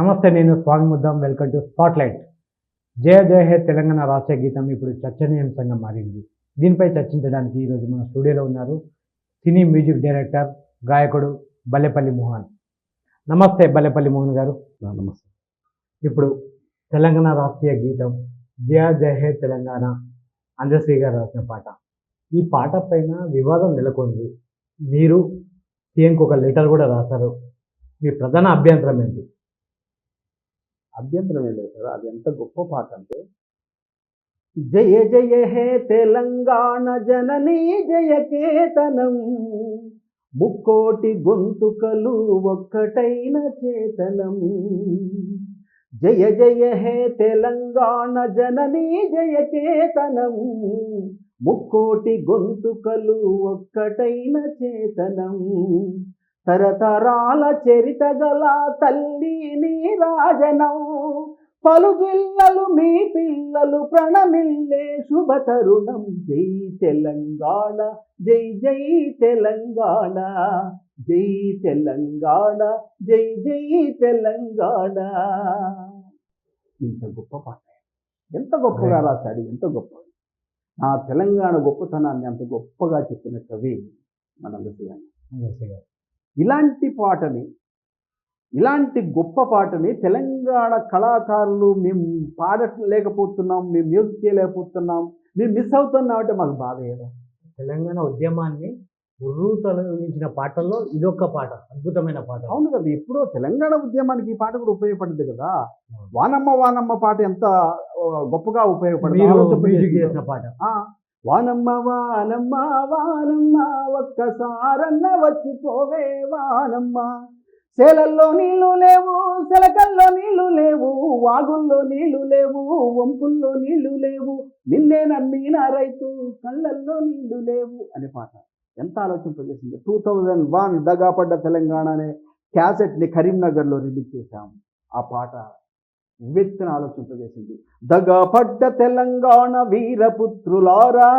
నమస్తే నేను Swami Muddam. Welcome to spotlight. జయ జయ హే తెలంగాణ రాష్ట్ర గీతం. ఇప్పుడు చర్చనీయాంశంగా మారింది. దీనిపై చర్చించడానికి ఈరోజు మన స్టూడియోలో ఉన్నారు సినీ మ్యూజిక్ డైరెక్టర్ గాయకుడు బల్లెపల్లి మోహన్. నమస్తే బల్లెపల్లి మోహన్ గారు. నమస్తే. ఇప్పుడు తెలంగాణ రాష్ట్రీయ గీతం జయ జయ హే తెలంగాణ అందశ్రీ గారు రాసిన పాట. ఈ పాట పైన వివాదం నెలకొంది. మీరు సీఎంకి ఒక లెటర్ కూడా రాశారు. మీ ప్రధాన అభ్యంతరం ఏంటి? అభ్యంతరం ఏం లేదు కదా అది ఎంత గొప్ప పాట అంటే జయ జయ హే తెలంగాణ జననీ జయ కేతనం ముక్కోటి గొంతుకలు ఒక్కటైన చేతనం. జయ జయ హే తెలంగాణ జననీ జయ కేతనం ముక్కోటి గొంతుకలు ఒక్కటైన చేతనం. తరతరాల చరిత గల తల్లి నీ రాజనం. పలు జిల్లలు మీ పిల్లలు ప్రణమిల్లే శుభ తరుణం. జై తెలంగాణ జై జై తెలంగాణ జై తెలంగాణ జై జై తెలంగాణ. ఇంత గొప్ప పాట. ఎంత గొప్పగా రాశాడు ఎంత గొప్ప. ఆ తెలంగాణ గొప్పతనాన్ని అంత గొప్పగా చెప్పిన కవి మన గారు. ఇలాంటి పాటని ఇలాంటి గొప్ప పాటని తెలంగాణ కళాకారులు మేము పాడలేకపోతున్నాం మేము మ్యూజిక్ చేయలేకపోతున్నాం మేము మిస్ అవుతున్నాం అంటే మాకు బాధ కదా తెలంగాణ ఉద్యమాన్ని ఉర్రూ తొలగించిన పాటల్లో ఇదొక్క పాట అద్భుతమైన పాట. అవును కదా ఎప్పుడో తెలంగాణ ఉద్యమానికి ఈ పాట కూడా ఉపయోగపడింది కదా. వానమ్మ వానమ్మ పాట ఎంత గొప్పగా ఉపయోగపడింది పాట. వానమ్మ వానమ్మ వానమ్మ ఒక్కసారన్న వచ్చిపోవే వానమ్మ. సేలల్లో నీళ్ళు లేవు సెలకల్లో నీళ్ళు లేవు వాగుల్లో నీళ్ళు లేవు వంపుల్లో నీళ్ళు లేవు నిన్నే నమ్మిన రైతు కళ్ళల్లో నీళ్ళు లేవు అనే పాట. ఎంత ఆలోచింపజేసింది టూ థౌజండ్ వన్ దగాపడ్డ తెలంగాణ అనే క్యాసెట్ని కరీంనగర్లో రిలీజ్ చేశాం. ఆ పాట ఉవ్వెత్తున ఆలోచింపజేసింది. దగపడ్డ తెలంగాణ వీరపుత్రులారా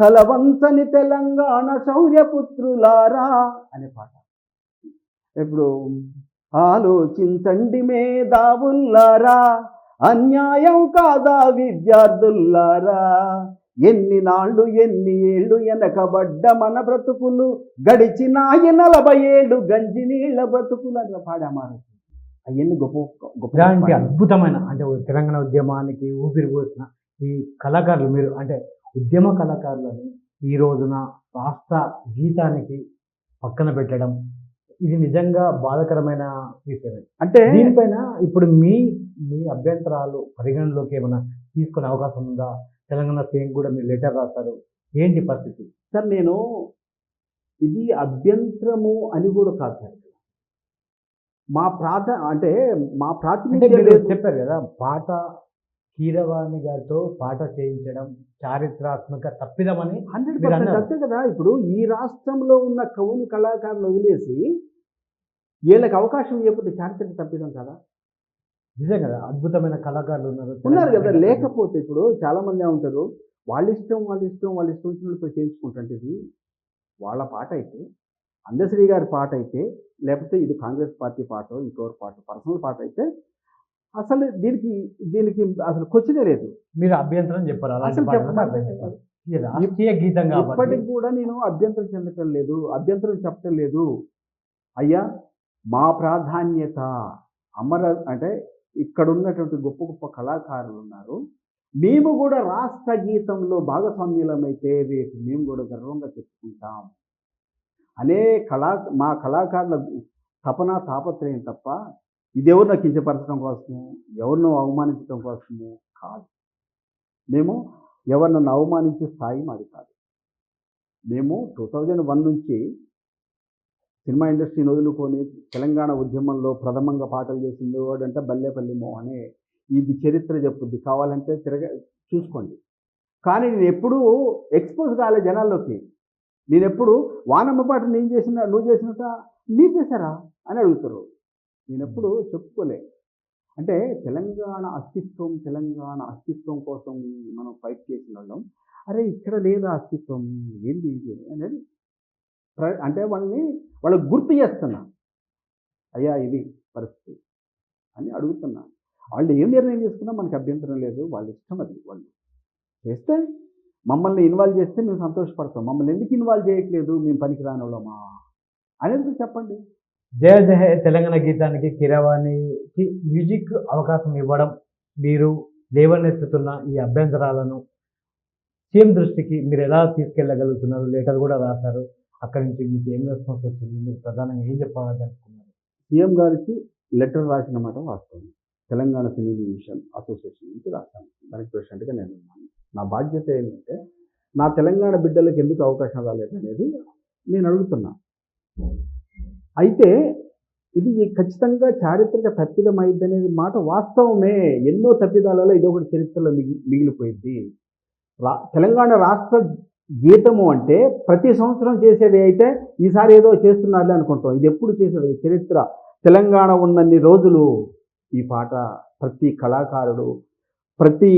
తలవంచని తెలంగాణ శౌర్యపుత్రులారా అనే పాట. ఇప్పుడు ఆలోచించండి మేధావుల్లారా అన్యాయం కాదా విద్యార్థుల్లారా ఎన్ని నాళ్ళు ఎన్ని ఏళ్ళు వెనకబడ్డ మన బ్రతుకులు గడిచినాయి నలభై ఏళ్ళు గంజి నీళ్ళ బ్రతుకులు అని పాడామారు అవన్నీ గొప్ప గొప్ప ఇలాంటి. అద్భుతమైన అంటే తెలంగాణ ఉద్యమానికి ఊపిరి పోసిన ఈ కళాకారులు మీరు అంటే ఉద్యమ కళాకారులని ఈ రోజున రాష్ట్ర గీతానికి పక్కన పెట్టడం ఇది నిజంగా బాధకరమైన విషయమే. అంటే దీనిపైన ఇప్పుడు మీ మీ అభ్యంతరాలు పరిగణలోకి ఏమైనా తీసుకునే అవకాశం ఉందా? తెలంగాణ సీఎం కూడా మీరు లెటర్ రాస్తారు ఏంటి పరిస్థితి? సార్ నేను ఇది అభ్యంతరము అని కూడా కాదు సార్. మా ప్రాధ అంటే మా ప్రాతినిధ్యం. చెప్పారు కదా పాట కీరవాణి గారితో పాట చేయించడం చారిత్రాత్మక తప్పిదమని హండ్రెడ్ పర్సెంట్. అంతే కదా ఇప్పుడు ఈ రాష్ట్రంలో ఉన్న కవులు కళాకారులు వదిలేసి వీళ్ళకి అవకాశం ఇవ్వకపోతే చారిత్రక తప్పిదం కదా నిజం కదా అద్భుతమైన కళాకారులు ఉన్నారు ఉన్నారు కదా లేకపోతే ఇప్పుడు చాలా మంది ఉంటారు వాళ్ళ ఇష్టం వాళ్ళ ఇష్టం వాళ్ళ ఇష్టం వచ్చినప్పుడు చేయించుకుంటుంటే ఇది వాళ్ళ పాట అయితే అందశ్రీ గారి పాట అయితే లేకపోతే ఇది కాంగ్రెస్ పార్టీ పాట ఇంకోరి పాట పర్సనల్ పాట అయితే అసలు దీనికి దీనికి అసలు క్వశ్చనే లేదు. మీరు అభ్యంతరం చెప్పారు అసలు చెప్పారు. రాష్ట్రీయ గీతం ఇప్పటికి కూడా నేను అభ్యంతరం చెందటం లేదు అభ్యంతరం చెప్పటం లేదు. అయ్యా మా ప్రాధాన్యత అమర అంటే ఇక్కడ ఉన్నటువంటి గొప్ప గొప్ప కళాకారులు ఉన్నారు. మేము కూడా రాష్ట్ర గీతంలో భాగస్వామ్యులమైతే రేపు మేము కూడా గర్వంగా చెప్పుకుంటాం. అనే కళా మా కళాకారుల తపన తాపత్రయం తప్ప ఇది ఎవరినో కించపరచడం కోసము ఎవరినో అవమానించడం కోసము కాదు. మేము ఎవరినన్ను అవమానించే స్థాయి మాది కాదు. మేము టూ థౌజండ్ వన్ నుంచి సినిమా ఇండస్ట్రీని వదులుకొని తెలంగాణ ఉద్యమంలో ప్రథమంగా పాటలు చేసింది వాడంటే బల్లేపల్లి మోహనే. ఇది చరిత్ర చెప్పుద్ది. కావాలంటే తిరగ చూసుకోండి. కానీ నేను ఎప్పుడూ ఎక్స్పోజ్ కాలే జనాల్లోకి. నేను ఎప్పుడు వానమ్మ పాట నేను చేసిన నువ్వు చేసినట మీరు చేశారా అని అడుగుతారు. నేను ఎప్పుడు చెప్పుకోలే. అంటే తెలంగాణ అస్తిత్వం తెలంగాణ అస్తిత్వం కోసం మనం ఫైట్ చేసిన వాళ్ళం అరే ఇక్కడ లేదా అస్తిత్వం? ఏంది ఇది? అనేది ప్ర- అంటే వాళ్ళని వాళ్ళకి గుర్తు చేస్తున్నా. అయ్యా ఇది పరిస్థితి అని అడుగుతున్నా. వాళ్ళు ఏం నిర్ణయం తీసుకున్నా మనకి అభ్యంతరం లేదు. వాళ్ళ ఇష్టం అది. వాళ్ళు చేస్తే మమ్మల్ని ఇన్వాల్వ్ చేస్తే మేము సంతోషపడతాం. మమ్మల్ని ఎందుకు ఇన్వాల్వ్ చేయట్లేదు? మేము పనికిరాని వాళ్ళమా అనేది చెప్పండి. జయ జయ తెలంగాణ గీతానికి కిరవాణికి మ్యూజిక్ అవకాశం ఇవ్వడం మీరు లేవనెత్తుతున్న ఈ అభ్యంతరాలను సీఎం దృష్టికి మీరు ఎలా తీసుకెళ్ళగలుగుతున్నారు? లెటర్ కూడా రాశారు. అక్కడి నుంచి మీకు ఏం రెస్పాన్స్ వచ్చింది? మీరు ప్రధానంగా ఏం చెప్పాలనుకున్నారు? సీఎం గారికి లెటర్ రాసిన మాట వాస్తవం. తెలంగాణ సినీ మ్యూజిషియన్ అసోసియేషన్ నుంచి రాశాను. దానికి ప్రెసిడెంట్గా నేను ఉన్నాను. నా బాధ్యత ఏంటంటే నా తెలంగాణ బిడ్డలకు ఎందుకు అవకాశం రాలేదు అనేది నేను అడుగుతున్నా. అయితే ఇది ఖచ్చితంగా చారిత్రక తప్పిదం అయింది అనేది మాట వాస్తవమే. ఎన్నో తప్పిదాలలో ఇది ఒకటి చరిత్రలో మిగి మిగిలిపోయింది. రా తెలంగాణ రాష్ట్ర గీతము అంటే ప్రతి సంవత్సరం చేసేది అయితే ఈసారి ఏదో చేస్తున్నారులే అనుకుంటాం. ఇది ఎప్పుడు చేసేది? చరిత్ర. తెలంగాణ ఉన్నన్ని రోజులు ఈ పాట ప్రతి కళాకారుడు ప్రతి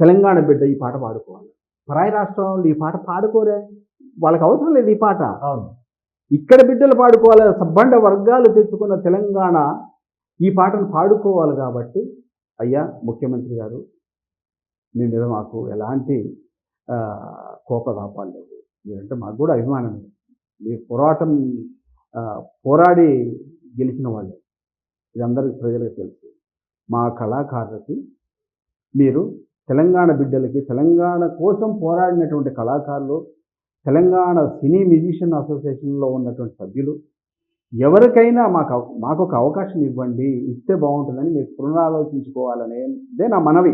తెలంగాణ బిడ్డ ఈ పాట పాడుకోవాలి. పరాయి రాష్ట్రం వాళ్ళు ఈ పాట పాడుకోరే. వాళ్ళకి అవసరం లేదు ఈ పాట. అవును. ఇక్కడ బిడ్డలు పాడుకోవాలి. సబ్బండ వర్గాలు తెచ్చుకున్న తెలంగాణ ఈ పాటను పాడుకోవాలి కాబట్టి అయ్యా ముఖ్యమంత్రి గారు మీ మీద మాకు ఎలాంటి కోపతాపాలు లేవు. మీరంటే మాకు కూడా అభిమానం మీ పోరాటం పోరాడి గెలిచిన వాళ్ళే. ఇది అందరికీ ప్రజలకు తెలుసు. మా కళాకారులకి మీరు తెలంగాణ బిడ్డలకి తెలంగాణ కోసం పోరాడినటువంటి కళాకారులు తెలంగాణ సినీ మ్యూజిషియన్ అసోసియేషన్లో ఉన్నటువంటి సభ్యులు ఎవరికైనా మాకు మాకు ఒక అవకాశం ఇవ్వండి ఇస్తే బాగుంటుందని మీరు పునరాలోచించుకోవాలనేదే నా మనవి.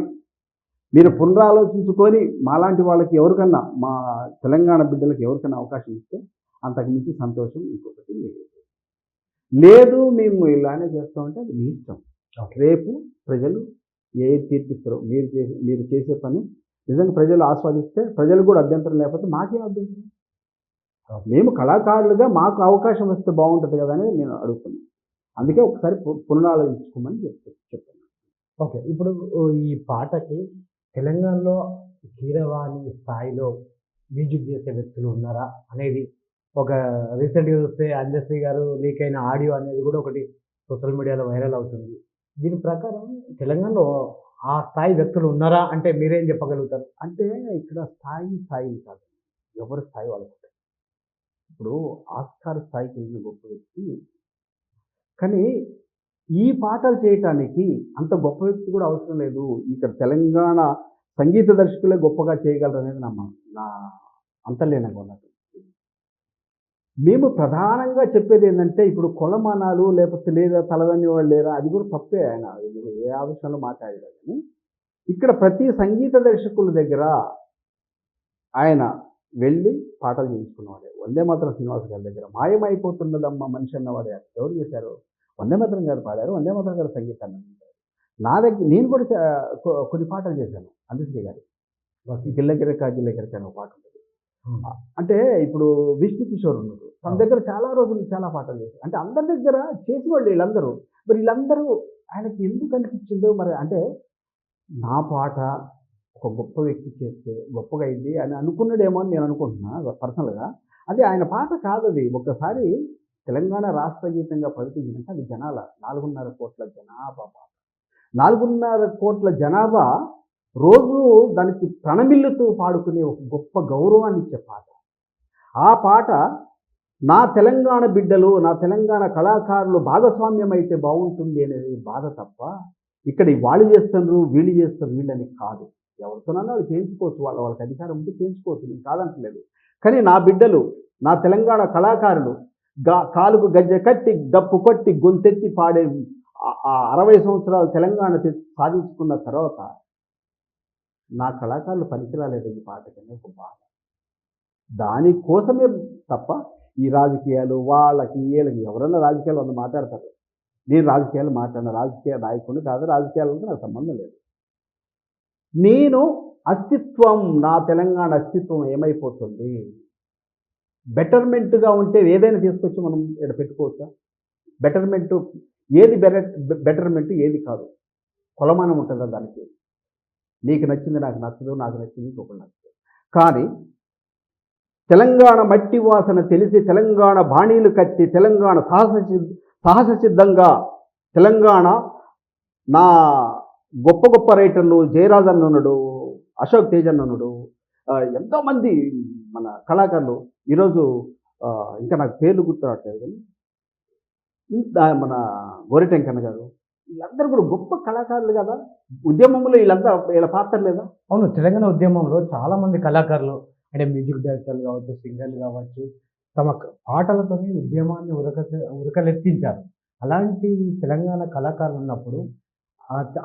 మీరు పునరాలోచించుకొని మాలాంటి వాళ్ళకి ఎవరికన్నా మా తెలంగాణ బిడ్డలకి ఎవరికైనా అవకాశం ఇస్తే అంతకు మించి సంతోషం ఇంకొకటి లేదు. లేదు మేము ఇలానే చేస్తామంటే అది మీ ఇష్టం. రేపు ప్రజలు ఏది తీర్పిస్తారో మీరు చేసే మీరు చేసే పని నిజంగా ప్రజలు ఆస్వాదిస్తే ప్రజలు కూడా అభ్యంతరం లేకపోతే మాకేం అభ్యంతరం? మేము కళాకారులుగా మాకు అవకాశం వస్తే బాగుంటుంది కదా అని నేను అడుగుతున్నాను. అందుకే ఒకసారి పునరాలోచించుకోమని చెప్తాను చెప్తాను ఓకే ఇప్పుడు ఈ పాటకి తెలంగాణలో కీరవాణి స్థాయిలో మ్యూజిక్ చేసే వ్యక్తులు ఉన్నారా అనేది ఒక రీసెంట్గా చూస్తే అంజశ్రీ గారు లీక్ అయిన ఆడియో అనేది కూడా ఒకటి సోషల్ మీడియాలో వైరల్ అవుతుంది. దీని ప్రకారం తెలంగాణలో ఆ స్థాయి వ్యక్తులు ఉన్నారా అంటే మీరేం చెప్పగలుగుతారు? అంటే ఇక్కడ స్థాయి స్థాయి కాదు. ఎవరి స్థాయి వాళ్ళకి ఇప్పుడు ఆస్కార్ స్థాయికి వెళ్ళిన గొప్ప వ్యక్తి. కానీ ఈ పాటలు చేయటానికి అంత గొప్ప వ్యక్తి కూడా అవసరం లేదు. ఇక్కడ తెలంగాణ సంగీత దర్శకులే గొప్పగా చేయగలరు అనేది నా నా అంతర్లీనంగా ఉన్నది. మేము ప్రధానంగా చెప్పేది ఏంటంటే ఇప్పుడు కొలమానాలు లేకపోతే లేదా తలదన్ని వాళ్ళు లేరా అది కూడా తప్పే ఆయన. ఏ ఆలోచనలో విషయంలో మాట్లాడారు కానీ ఇక్కడ ప్రతి సంగీత దర్శకుల దగ్గర ఆయన వెళ్ళి పాటలు చేయించుకున్నవాడే. వందే మాత్రం శ్రీనివాస్ గారి దగ్గర. మాయమైపోతున్నదమ్మ మనిషి అన్నవాడే. ఎవరు చేశారు? వందే మాత్రం గారు పాడారు. వందే మాత్రం గారు సంగీతాన్ని అందించారు. నా దగ్గర నేను కూడా కొన్ని పాటలు చేశాను. అందశ్రీ గారి. గిల్లగిరక గిల్లగిరక అనే ఒక పాట ఉంటుంది. అంటే ఇప్పుడు విష్ణు కిషోర్ ఉన్నాడు. తన దగ్గర చాలా రోజులు చాలా పాటలు చేశారు అంటే అందరి దగ్గర చేసిన వాళ్ళు వీళ్ళందరూ. మరి వీళ్ళందరూ ఆయనకి ఎందుకు అనిపించిందో మరి అంటే నా పాట ఒక గొప్ప వ్యక్తి చేస్తే గొప్పగా అయింది అని అనుకున్నాడేమో అని నేను అనుకుంటున్నా పర్సనల్గా. అది ఆయన పాట కాదు అది. ఒక్కసారి తెలంగాణ రాష్ట్ర గీతంగా ప్రకటించినాక అది జనాల నాలుగున్నర కోట్ల జనాభా పాట. నాలుగున్నర కోట్ల జనాభా రోజు దానికి ప్రణమిల్లుతూ పాడుకునే ఒక గొప్ప గౌరవాన్ని ఇచ్చే పాట. ఆ పాట నా తెలంగాణ బిడ్డలు నా తెలంగాణ కళాకారులు భాగస్వామ్యం అయితే బాగుంటుంది అనేది బాధ తప్ప ఇక్కడ వాళ్ళు చేస్తున్నారు వీళ్ళు చేస్తారు వీళ్ళని కాదు. ఎవరితోనన్నా వాళ్ళు చేయించుకోవచ్చు వాళ్ళ వాళ్ళకి అధికారం ఉంటే చేయించుకోవచ్చు నేను కాదంటలేదు. కానీ నా బిడ్డలు నా తెలంగాణ కళాకారులు గా కాలుకు గజ్జె కట్టి డప్పు కొట్టి గొంతెత్తి పాడే ఆ- అరవై సంవత్సరాలు తెలంగాణ సాధించుకున్న తర్వాత నా కళాకారులు పనికిరాలేదు ఈ పాటకనే ఒక బాధ దానికోసమే తప్ప ఈ రాజకీయాలు వాళ్ళకి వీళ్ళకి ఎవరన్నా రాజకీయాలు వంద మాట్లాడతారు. నేను రాజకీయాలు మాట్లాడిన రాజకీయ నాయకుడు కాదు రాజకీయాలతో నాకు సంబంధం లేదు. నేను అస్తిత్వం నా తెలంగాణ అస్తిత్వం ఏమైపోతుంది? బెటర్మెంట్గా ఉంటే ఏదైనా తీసుకొచ్చి మనం ఇక్కడ పెట్టుకోవచ్చా? బెటర్మెంట్ ఏది బెటర్ బెటర్మెంట్ ఏది కాదు. కొలమానం ఉంటుందా దానికి? నీకు నచ్చింది నాకు నచ్చదు నాకు నచ్చింది ఇంకొకటి నచ్చదు కానీ తెలంగాణ మట్టి వాసన తెలిసి తెలంగాణ బాణీలు కట్టి తెలంగాణ సాహస సాహస సిద్ధంగా తెలంగాణ నా గొప్ప గొప్ప రైటర్లు జయరాజన్ ఉన్నాడు అశోక్ తేజ్ ఉన్నాడు ఎంతోమంది మన కళాకారులు ఈరోజు ఇంకా నాకు పేర్లు గుర్తురావట్లేదు. కానీ ఇంత మన గోరిటెంకన్న గారు వీళ్ళందరూ కూడా గొప్ప కళాకారులు కదా? ఉద్యమంలో వీళ్ళంతా వీళ్ళ పాత్ర లేదా? అవును తెలంగాణ ఉద్యమంలో చాలా మంది కళాకారులు అంటే మ్యూజిక్ డైరెక్టర్లు కావచ్చు సింగర్లు కావచ్చు తమ పాటలతోనే ఉద్యమాన్ని ఉరక ఉరకలెత్తించారు. అలాంటి తెలంగాణ కళాకారులు ఉన్నప్పుడు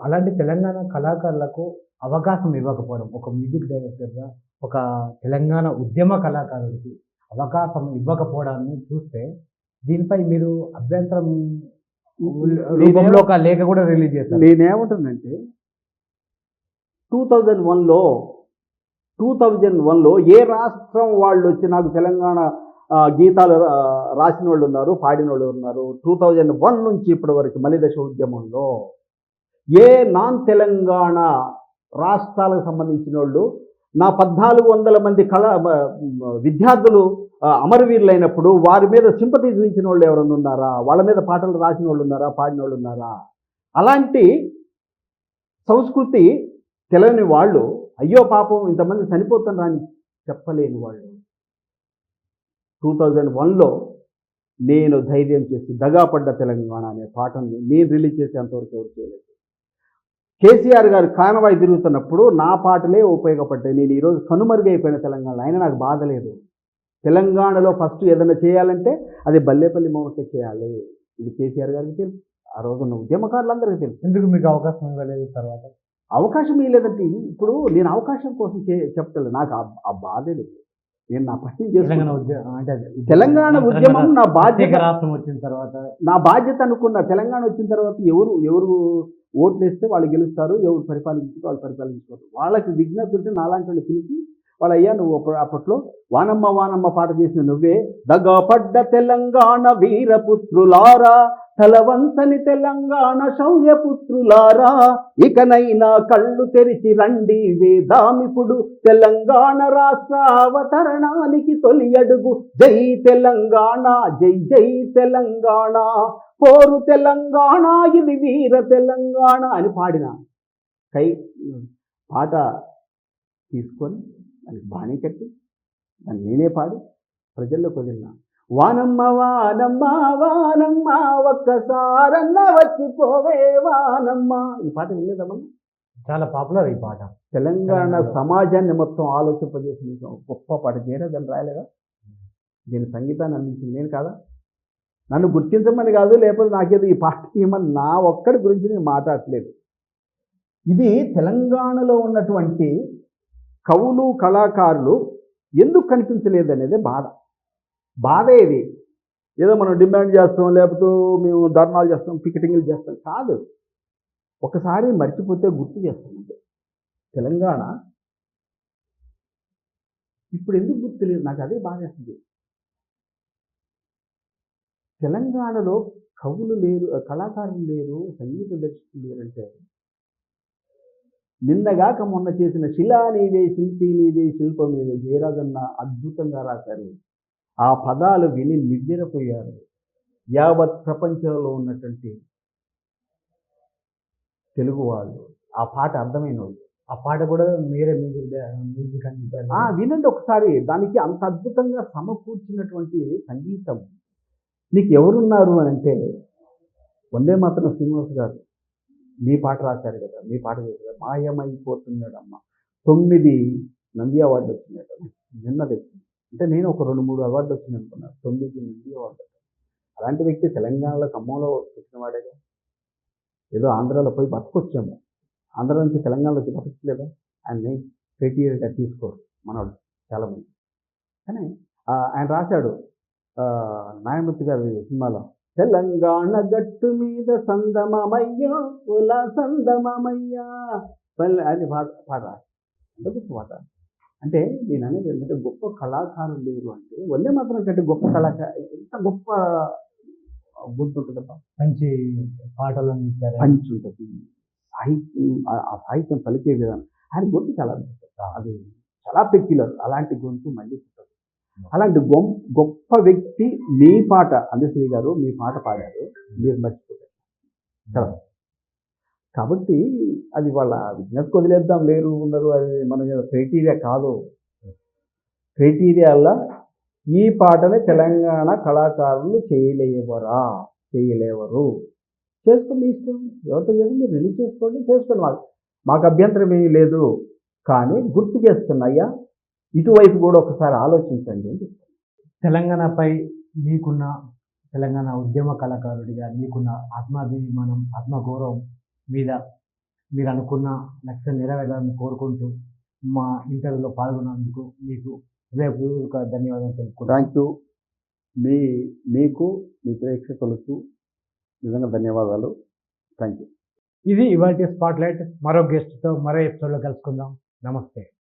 అలాంటి తెలంగాణ కళాకారులకు అవకాశం ఇవ్వకపోవడం ఒక మ్యూజిక్ డైరెక్టర్గా ఒక తెలంగాణ ఉద్యమ కళాకారుడికి అవకాశం ఇవ్వకపోవడాన్ని చూస్తే దీనిపై మీరు అభ్యంతరం రూపంలో ఒక లేఖ కూడా రిలీజ్ చేశారు. నేనేమంటానంటే టూ థౌజండ్ వన్లో టూ థౌజండ్ వన్లో ఏ రాష్ట్రం వాళ్ళు వచ్చి నాకు తెలంగాణ గీతాలు రాసిన వాళ్ళు ఉన్నారు పాడిన వాళ్ళు ఉన్నారు టూ థౌజండ్ వన్ నుంచి ఇప్పటి వరకు మలిదశ ఉద్యమంలో ఏ నాన్ తెలంగాణ రాష్ట్రాలకు సంబంధించిన వాళ్ళు నా పద్నాలుగు వందల మంది కళ విద్యార్థులు అమరవీరులైనప్పుడు వారి మీద సింపతి చూపించిన వాళ్ళు ఎవరైనా ఉన్నారా? వాళ్ళ మీద పాటలు రాసిన వాళ్ళు ఉన్నారా? పాడిన వాళ్ళు ఉన్నారా? అలాంటి సంస్కృతి తెలియని వాళ్ళు అయ్యో పాపం ఇంతమంది చనిపోతున్నారు అని చెప్పలేని వాళ్ళు. టూ థౌజండ్ వన్లో నేను ధైర్యం చేసి దగాపడ్డ తెలంగాణ అనే పాటని నేను రిలీజ్ చేసేంతవరకు ఎవరు చేయలేదు. కేసీఆర్ గారు కానవాయి తిరుగుతున్నప్పుడు నా పాటలే ఉపయోగపడ్డాయి. నేను ఈరోజు కనుమరుగైపోయిన తెలంగాణ అయినా నాకు బాధ లేదు. తెలంగాణలో ఫస్ట్ ఏదైనా చేయాలంటే అది బల్లేపల్లి మౌనకే చేయాలి. ఇది కేసీఆర్ గారికి తెలుసు. ఆ రోజున్న ఉద్యమకారులందరికీ తెలుసు. ఎందుకు మీకు అవకాశం ఇవ్వలేదు తర్వాత? అవకాశం ఇవ్వలేదంటే ఇప్పుడు నేను అవకాశం కోసం చే చెప్తలేదు నాకు ఆ బాధే లేదు. నేను నా పని చేసుకున్నాను. తెలంగాణ ఉద్యమం నా బాధ్యత రాష్ట్రం వచ్చిన తర్వాత నా బాధ్యత అనుకున్న తెలంగాణ వచ్చిన తర్వాత ఎవరు ఎవరు ఓట్లు వేస్తే వాళ్ళు గెలుస్తారు ఎవరు పరిపాలించుకుంటే వాళ్ళు పరిపాలించుకోరు వాళ్ళకి విజ్ఞప్తి ఉంటే నాలాంటి వాళ్ళు పిలిచి వాళ్ళు అయ్యా నువ్వు అప్పట్లో వానమ్మ వానమ్మ పాట చేసిన నువ్వే దగపడ్డ తెలంగాణ వీరపుత్రులారా తలవంతని తెలంగాణ శౌర్యపుత్రులారా ఇకనైనా కళ్ళు తెరిచి రండి వేదామిపుడు. తెలంగాణ రాష్ట్ర అవతరణానికి తొలి అడుగు. జై తెలంగాణ జై జై తెలంగాణ. పోరు తెలంగాణ ఇది వీర తెలంగాణ అని పాడిన కై పాట తీసుకొని దానికి బాణీ కట్టి దాన్ని నేనే పాడి ప్రజల్లోకి వదిలినా వానమ్మ వానమ్మ వానమ్మ ఒక్కసారన్న వచ్చిపోవే వానమ్మ. ఈ పాట వినలేదమ్మా? చాలా పాపులర్ ఈ పాట. తెలంగాణ. సమాజాన్ని మొత్తం ఆలోచింపజేసిన గొప్ప పాట. జయరాజన్ రాయలేదా? దీని సంగీతాన్ని అందించింది నేను కాదా? నన్ను గుర్తించమని కాదు లేకపోతే నాకేదో ఈ పాట ఇవ్వమని నా ఒక్కడి గురించి నేను మాట్లాడట్లేదు. ఇది తెలంగాణలో ఉన్నటువంటి కవులు కళాకారులు ఎందుకు కనిపించలేదు అనేది బాధ. బాధే ఇది ఏదో మనం డిమాండ్ చేస్తాం లేకపోతే మేము ధర్నాలు చేస్తాం పికెటింగ్లు చేస్తాం కాదు. ఒకసారి మర్చిపోతే గుర్తు చేస్తాం తెలంగాణ ఇప్పుడు ఎందుకు గుర్తులేదు నాకు అదే బాధేస్తుంది తెలంగాణలో కవులు లేరు కళాకారులు లేరు సంగీత దర్శకులు లేరంటే నిన్నగాక మొన్న చేసిన శిలా నీవే శిల్పి నీవే శిల్పం నీవే జయరాజన్న అద్భుతంగా రాశారు. ఆ పదాలు విని నివ్వెరపోయారు. యావత్ ప్రపంచంలో ఉన్నటువంటి తెలుగు వాళ్ళు. ఆ పాట అర్థమైన వాళ్ళు ఆ పాట కూడా మీరే మ్యూజిక్ ఆ, వినండి ఒకసారి. దానికి అంత అద్భుతంగా సమకూర్చినటువంటి సంగీతం. నీకు ఎవరున్నారు అని అంటే వందే మాత్రం శ్రీనివాస్ గారు. మీ పాట రాశారు కదా మీ పాట చేశారు మాయమైపోతున్నాడు అమ్మ తొమ్మిది నంది అవార్డు వచ్చినాయి కదా నిన్న తెచ్చింది అంటే నేను ఒక రెండు మూడు అవార్డు వచ్చింది అనుకున్నాను తొమ్మిది నంది అవార్డు అలాంటి వ్యక్తి తెలంగాణలో ఖమ్మంలో పుట్టిన వాడేగా? ఏదో ఆంధ్రాలో పోయి బతకొచ్చాము. ఆంధ్ర నుంచి తెలంగాణలోకి బతకలేదా ఆయన్ని క్రైటీరియాగా తీసుకోరు మనవాడు చాలామంది. కానీ ఆయన రాశాడు నాయమూర్తి గారి సినిమాలో తెలంగాణ గట్టు మీద సందమమయ్య ఉల సందమమయ్య అని పాట పాట ఎంత గొప్ప పాట? అంటే నేను అనేది ఏంటంటే గొప్ప కళాకారులు లేరు అంటే వందే మాత్రం కంటే గొప్ప కళాకారు ఎంత గొప్ప బుద్ధి ఉంటుందబ్బా మంచి పాటలు అందించారు పంచి ఉంటుంది సాహిత్యం ఆ- సాహిత్యం పలికే విధానం. ఆయన గొంతు చాలా. అది చాలా పెక్యులర్ అలాంటి గొంతు మళ్ళీ పుట్టదు. అలాంటి గొం గొప్ప వ్యక్తి మీ పాట అందశ్రీ గారు మీ పాట పాడారు మీరు మర్చిపోతారు. కదా? కాబట్టి అది వాళ్ళ విజ్ఞప్తికి వదిలేద్దాం లేరు ఉండరు అది మన క్రైటీరియా కాదు. క్రైటీరియాల్లో ఈ పాటని తెలంగాణ కళాకారులు చేయలేవరా? చేయలేవరు. చేసుకోండి ఇష్టం. ఎవరితో చేసి రిలీజ్ చేసుకోండి చేసుకోండి. మాకు మాకు అభ్యంతరం ఏమీ లేదు. కానీ గుర్తు చేస్తున్నాయ్యా ఇటువైపు కూడా ఒకసారి ఆలోచించండి అని తెలంగాణపై మీకున్న తెలంగాణ ఉద్యమ కళాకారుడిగా మీకున్న ఆత్మాభిమానం ఆత్మగౌరవం మీద మీరు అనుకున్న లక్ష్యం నెరవేరాలని కోరుకుంటూ మా ఇంటర్వ్యూలో పాల్గొన్నందుకు మీకు హృదయపూర్వక ధన్యవాదాలు తెలుపుకుంటాను థ్యాంక్ యూ మీ మీకు మీ ప్రేక్షకులకు నిజంగా ధన్యవాదాలు. థ్యాంక్ యూ ఇది ఇవాళ స్పాట్లైట్ మరో గెస్ట్తో మరో ఎపిసోడ్లో కలుసుకుందాం. నమస్తే.